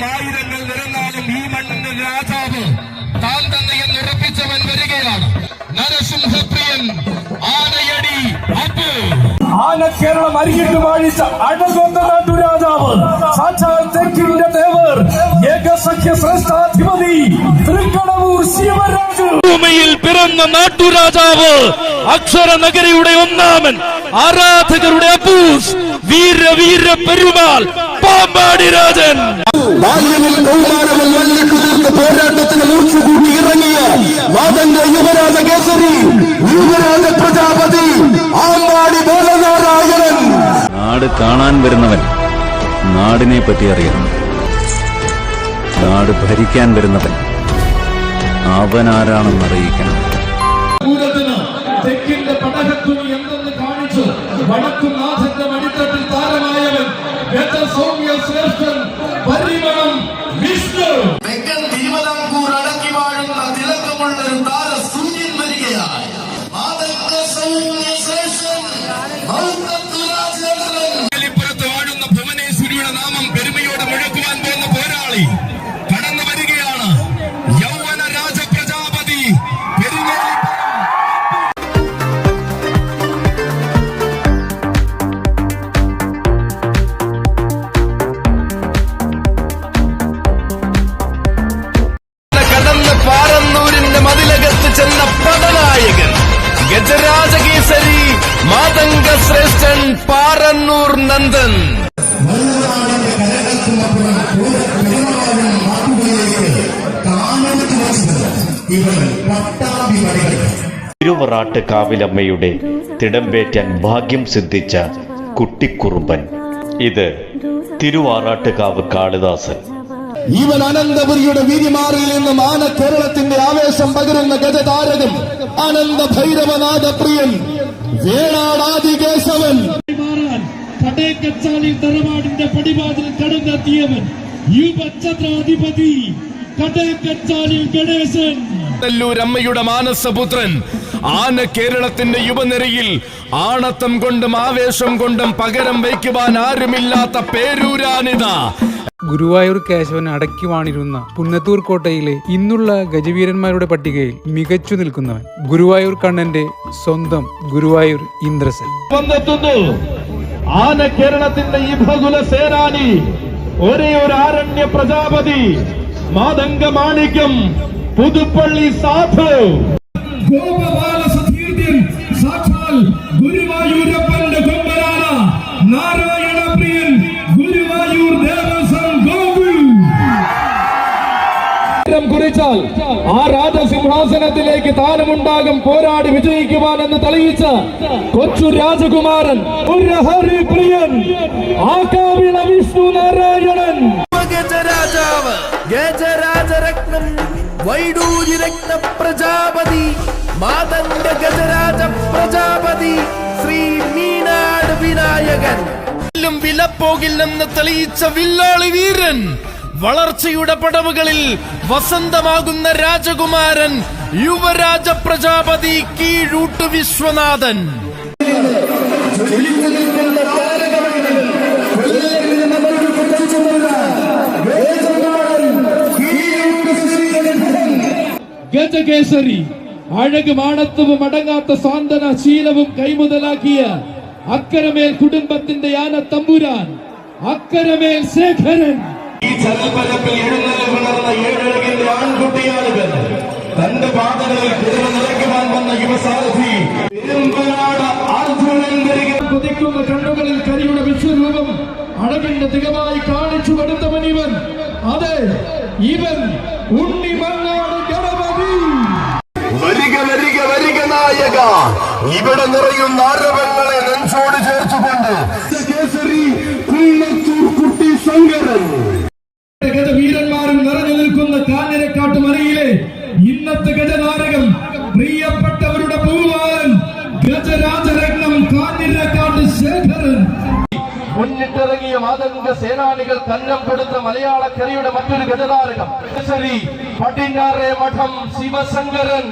വന്നാലും ആയിരങ്ങൾ നിരന്നാലും ഈ മണ്ണിന്റെ രാജാവ് താൻ തന്നെ എന്ന് ഉറപ്പിച്ചവൻ വരികയാണ്. നരസിംഹപ്രിയൻ ആനയടി അപ്പ്. ആന കേരളം അരികിട്ട് വാഴിച്ച അഴകൊന്ന നാട്ടുരാജാവ് സാക്ഷാൽ തെക്കിന്റെ ദേവർ ഏകസഖ്യ ശ്രേഷ്ഠാധിപതി തൃക്കടവൂർ ശിവരാജു ഭൂമിയിൽ പിറന്ന നാട്ടുരാജാവ് അക്ഷര നഗരിയുടെ ഒന്നാമൻ ആരാധകരുടെ അപ്പൂസ് വീര വീര പെരുമാൾ പാമ്പാടി രാജൻ. തീർത്ത് പോരാട്ടത്തിന് മൂർച്ചുകൂട്ടി ഇറങ്ങിയ മാതന്റെ യുവരാജ കേസരി യുവരാജ പ്രജാപതി ആമ്പാടി ബോധനാരായണൻ നാട് കാണാൻ വരുന്നവൻ നാടിനെ പറ്റി അറിയണം. നാട് ഭരിക്കാൻ വരുന്നവൻ അവനാരാണെന്ന് അറിയിക്കണം. തെക്കിന്റെ പടകത്തുണി എന്തെന്ന് കാണിച്ചു? വടക്കുനാഥന്റെ ഗജ സൗമ്യ ശ്രേഷ്ഠൻ തിരുവറാട്ട് കാവിലമ്മയുടെ തിടമ്പേറ്റാൻ ഭാഗ്യം സിദ്ധിച്ച കുട്ടിക്കുറുമ്പൻ. ഇത് തിരുവാറാട്ടുകാവ് കാളിദാസൻ. ഇവൻ അനന്തപുരിയുടെ വീതിമാറിയിൽ നിന്നും ആന കേരളത്തിന്റെ ആവേശം പകരുന്ന ഗജതാരകം അനന്ത ഭൈരവനാഥ പ്രിയൻ വേണാടാദി കേശവൻ കടേക്കച്ചാലിൽ തറവാടിന്റെ പടിവാതിൽ കടന്നെത്തിയവൻ യുവഛത്രാധിപതി കടേക്കച്ചാലിൽ ഗണേശൻ. നെല്ലൂർ അമ്മയുടെ മാനസപുത്രൻ ആന കേരളത്തിന്റെ യുവനിരയിൽ ആണത്തം കൊണ്ടും ആവേശം കൊണ്ടും പകരം വയ്ക്കുവാൻ ആരുമില്ലാത്ത പേരൂരാനിത ഗുരുവായൂർ കേശവൻ അടക്കി വാണിരുന്ന പുന്നത്തൂർ കോട്ടയിലെ ഇന്നുള്ള ഗജവീരന്മാരുടെ പട്ടികയിൽ മികച്ചു നിൽക്കുന്നവൻ ഗുരുവായൂർ കണ്ണന്റെ സ്വന്തം ഗുരുവായൂർ ഇന്ദ്രസൻ. ആന കേരളത്തിന്റെ ഇഭകുല സേനാനി ഒരേ ഒരു ആരണ്യ പ്രജാപതി മാതംഗ മാണിക്യം പുതുപ്പള്ളി സാധു ഗോപബാല സതീർത്ഥ്യൻ സാക്ഷാൽ ഗുരുവായൂരപ്പന്റെ രാജസിംഹാസനത്തിലേക്ക് താനമുണ്ടാകും പോരാടി വിജയിക്കുവാൻ എന്ന് തെളിയിച്ച കൊച്ചു രാജകുമാരൻ ഒരു ആകാവിള വിഷ്ണു നാരായണൻ. ഗജരാജാവ് ഗജരാജരത്നം വൈഡൂര്യരത്ന പ്രജാപതി മാതംഗ ഗജരാജ പ്രജാപതി ശ്രീ മീനാട് വിനായകൻ ും. വിലപ്പോകില്ലെന്ന് തെളിയിച്ച വില്ലാളി വീരൻ വളർച്ചയുടെ പടവുകളിൽ വസന്തമാകുന്ന രാജകുമാരൻ യുവരാജ പ്രജാപതി കീഴൂട്ട് വിശ്വനാഥൻ. ഗജകേസരി അഴക് മാണത്വവും അടങ്ങാത്ത സാന്ത്വന ശീലവും കൈമുതലാക്കിയ അക്കരമേൽ കുടുംബത്തിന്റെ യാന തമ്പുരാൻ അക്കരമേൽ ശേഖരൻ. ഈ ചരൽപ്പരപ്പിൽ എഴുന്നള്ളി വളർന്ന ഏഴഴകിന്റെ ആൺകുട്ടിയാണിവൻ തന്റെ പാതകളിൽ കുതിര നിറയ്ക്കുവാൻ വന്ന യുവസാരഥി പെരുമ്പനാട് അർജുനൻ കൊതിക്കുന്ന കണ്ണുകളിൽ കരിയുടെ വിശ്വരൂപം അഴകിന്റെ തികമായി കാണിച്ചു കൊടുത്തവൻ ഇവൻ. അതെ ഇവൻ ഉണ്ണി മങ്ങാട് ഗണപതി. വരിക ഇവിടെ നിറയുന്ന ആരവങ്ങളെ നെഞ്ചോട് ചേർത്തുകൊണ്ട് ഗജരാജരത്നം കാഞ്ഞിരക്കാട്ട് ശേഖരൻ മുന്നിട്ടിറങ്ങിയ മാതംഗ സേനാനികൾ കന്നം കൊടുത്ത മലയാളക്കരയുടെ മറ്റൊരു ഗജനാരകം കേസരി പടിഞ്ഞാറേ മഠം ശിവശങ്കരൻ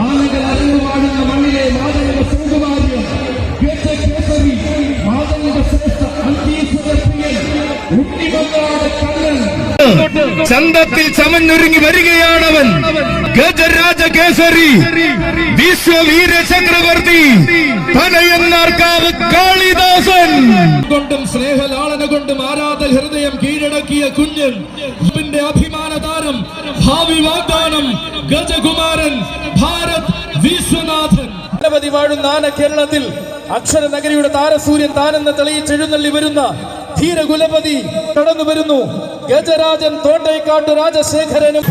ആനകൾ അരങ്ങുപാടുന്ന മണ്ണിലെ മാതംഗ ചന്തത്തിൽ ചമഞ്ഞൊരുങ്ങി വരികയാണവൻ. ഗജരാജ കേസരി വിശ്വവീര ചക്രവർത്തി തനയന്നാർക്കാവ് കാളിദാസൻ. കൊണ്ടും സ്നേഹലാളന കൊണ്ടും ആരാധ ഹൃദയം കീഴടക്കിയ കുഞ്ഞൻ ഇതിന്റെ അഭിമാന താരം ഭാവി വാഗ്ദാനം ഗജകുമാരൻ ഭാരത് വിശ്വനാഥൻ. നിരവധി വാഴുന്ന ആന കേരളത്തിൽ അക്ഷര നഗരിയുടെ താരസൂര്യൻ താനെന്ന തെളിയിച്ചെഴുന്നള്ളി വരുന്ന ധീരകുലപതി കടന്നു വരുന്നു. ഗജരാജൻ തോട്ടേക്കാട്ട് രാജശേഖരനും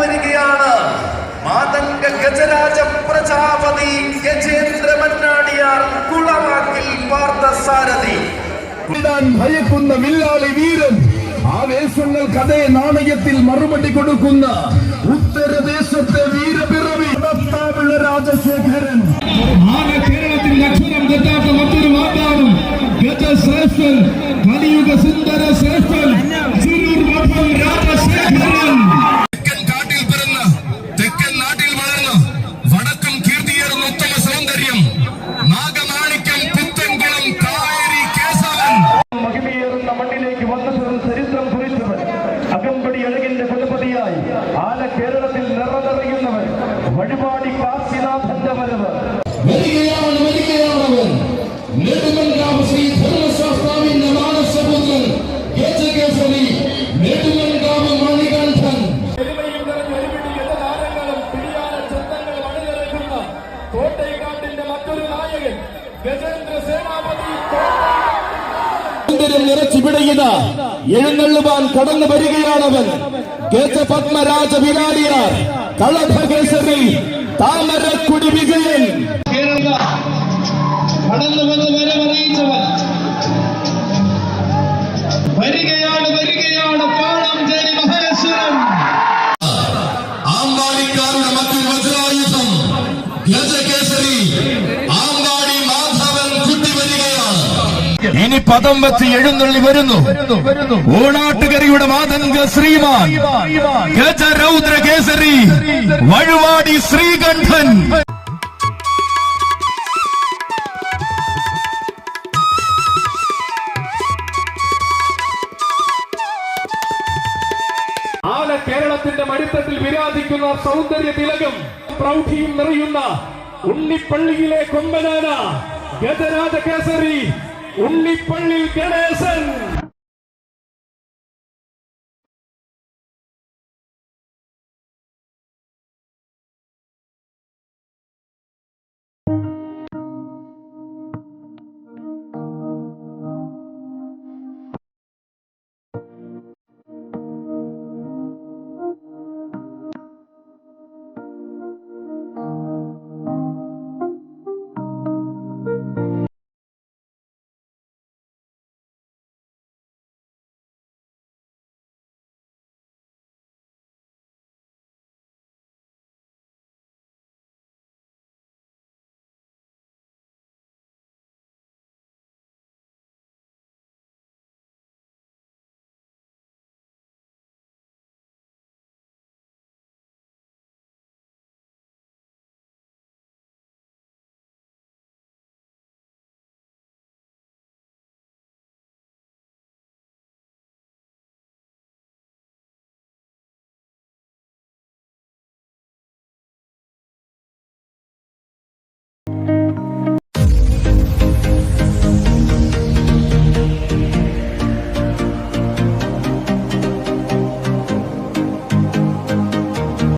വരികയാണ് മാതംഗ ഗജരാജ പ്രജാപതി ഗജേന്ദ്ര മന്നാടിയാർ കുളവാക്കിൽ പാർത്ഥസാരഥി. ഭയക്കുന്ന വില്ലാളി വീരൻ ആവേശങ്ങൾക്കതേ നാണയത്തിൽ മറുപടി കൊടുക്കുന്ന ഉത്തരദേശത്തെ ഭർത്താവുള്ള രാജശേഖരൻ എഴുന്നള്ളുവാൻ കടന്നു വരികയാണവൻ. ഗജപത്മരാജ വിരാടിയാർ കളഭകേസരി താമരക്കുടി വിജയൻ. ഇനി പദം വെച്ച് എഴുന്നള്ളി വരുന്നു. ഓണാട്ടുകരയുടെ മാതംഗ ശ്രീമാൻ. ഗജരൗദ്ര കേസരി വഴുവാടി ശ്രീകണ്ഠൻ. ആന കേരളത്തിന്റെ മടിത്തട്ടിൽ വിരാജിക്കുന്ന സൗന്ദര്യ തിലകം പ്രൗഢിയും നിറയുന്ന ഉണ്ണിപ്പള്ളിയിലെ കൊമ്പനാന ഗജരാജ കേസരി ഉണ്ണിപ്പള്ളി ഗണേശൻ